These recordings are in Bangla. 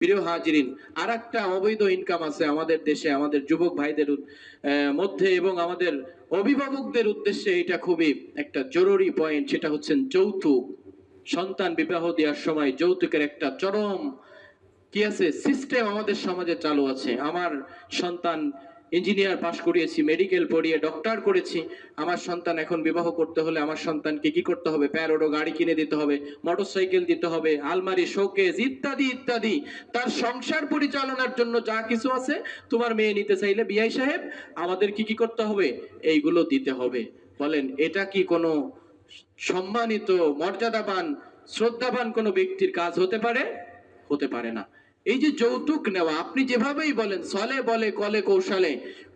প্রিয় হাজিরিন আর একটা অবৈধ ইনকাম আছে আমাদের দেশে, আমাদের যুবক ভাইদের মধ্যে এবং আমাদের অভিভাবকদের উদ্দেশ্যে এটা খুবই একটা জরুরি পয়েন্ট সেটা হচ্ছেন যৌতুক। সন্তান বিবাহ দেওয়ার সময় যৌতুকের একটা চরম কি আছে? সিস্টেম আমাদের সমাজে চালু আছে। আমার সন্তান ইঞ্জিনিয়ার পাশ করিয়েছি মেডিকেল পড়িয়ে ডক্টর করেছি। আমার সন্তান এখন বিবাহ করতে হলে আমার সন্তানকে কি করতে হবে? প্যারোডো গাড়ি কিনে দিতে হবে মোটরসাইকেল দিতে হবে, আলমারি শোকেস ইত্যাদি ইত্যাদি। তার সংসার পরিচালনার জন্য যা কিছু আছে, তোমার মেয়ে নিতে চাইলে বিআই সাহেব আমাদের কি কি করতে হবে? এইগুলো দিতে হবে। বলেন, এটা কি কোনো সম্মানিত, মর্যাদাবান, শ্রদ্ধাবান কোনো ব্যক্তির কাজ হতে পারে? হতে পারে না। এই যে যৌতুক নেওয়া, আপনি যেভাবেই বলেন, সলে বলে, কলে কৌশলে,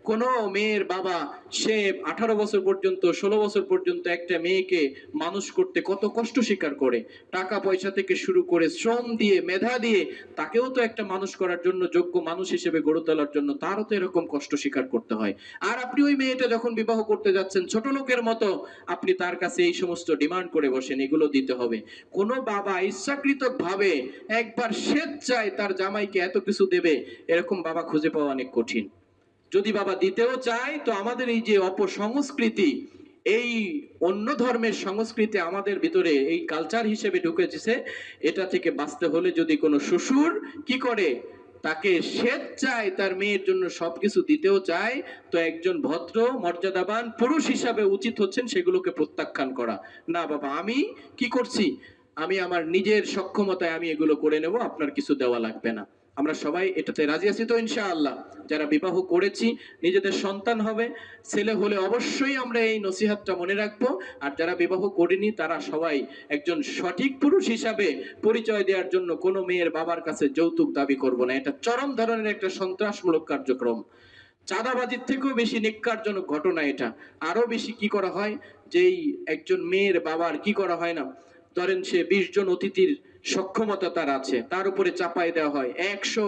কোন মেয়ের বাবা সে আঠারো বছর পর্যন্ত, ষোলো বছর পর্যন্ত একটা মেয়েকে মানুষ করতে কত কষ্ট স্বীকার করে। টাকা পয়সা থেকে শুরু করে, শ্রম দিয়ে, মেধা দিয়ে, তাকেও তো একটা মানুষ করার জন্য, যোগ্য মানুষ হিসেবে গড়ে তোলার জন্য তারও তো এরকম কষ্ট স্বীকার করতে হয়। আর আপনি ওই মেয়েটা যখন বিবাহ করতে যাচ্ছেন, ছোট লোকের মতো আপনি তার কাছে এই সমস্ত ডিমান্ড করে বসেন, এগুলো দিতে হবে। কোনো বাবা ইচ্ছাকৃত ভাবে একবার স্বেচ্ছায় তার জামাইকে এত কিছু দেবে, এরকম বাবা খুঁজে পাওয়া অনেক কঠিন। যদি বাবা দিতেও চায়, তো আমাদের এই যে অপসংস্কৃতি, এই অন্য ধর্মের সংস্কৃতি আমাদের ভিতরে এই কালচার হিসেবে ঢুকেছে, এটা থেকে বাঁচতে হলে যদি কোনো শ্বশুর কি করে, তাকে স্বেচ্ছায় তার মেয়ের জন্য সবকিছু দিতেও চায়, তো একজন ভদ্র, মর্যাদাবান পুরুষ হিসাবে উচিত হচ্ছেন সেগুলোকে প্রত্যাখ্যান করা। না বাবা, আমি কি করছি? আমি আমার নিজের সক্ষমতায় আমি এগুলো করে নেব, আপনার কিছু দেওয়া লাগবে না। আমরা সবাই এটাতে রাজি আছি তো ইনশাআল্লাহ। যারা বিবাহ করেছি, নিজেদের সন্তান হবে, ছেলে হলে অবশ্যই আমরা এই নসিহাতটা মনে রাখব। আর যারা বিবাহ করিনি, তারা সবাই একজন সঠিক পুরুষ হিসাবে পরিচয় দেওয়ার জন্য কোনো মেয়ের বাবার কাছে যৌতুক দাবি করব না। এটা চরম ধরনের একটা সন্ত্রাসমূলক কার্যক্রম। চাঁদাবাজির থেকেও বেশি নিকারজনক ঘটনা এটা। আরও বেশি কি করা হয়? যেই একজন মেয়ের বাবার কি করা হয় না? ধরেন সে বিশ জন অতিথির সক্ষমতা তার আছে, তার উপরে চাপাই দেওয়া হয়। একশো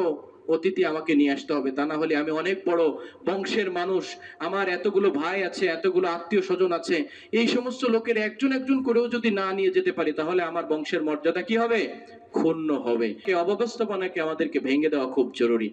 অতিথি আমাকে নিয়ে আসতে হবে, তা না হলে আমি অনেক বড় বংশের মানুষ, আমার এতগুলো ভাই আছে, এতগুলো আত্মীয় স্বজন আছে। এই সমস্ত লোকের একজন একজন করেও যদি না নিয়ে যেতে পারি, তাহলে আমার বংশের মর্যাদা কি হবে? ক্ষুণ্ণ হবে। এই অব্যবস্থাপনাকে আমাদেরকে ভেঙে দেওয়া খুব জরুরি।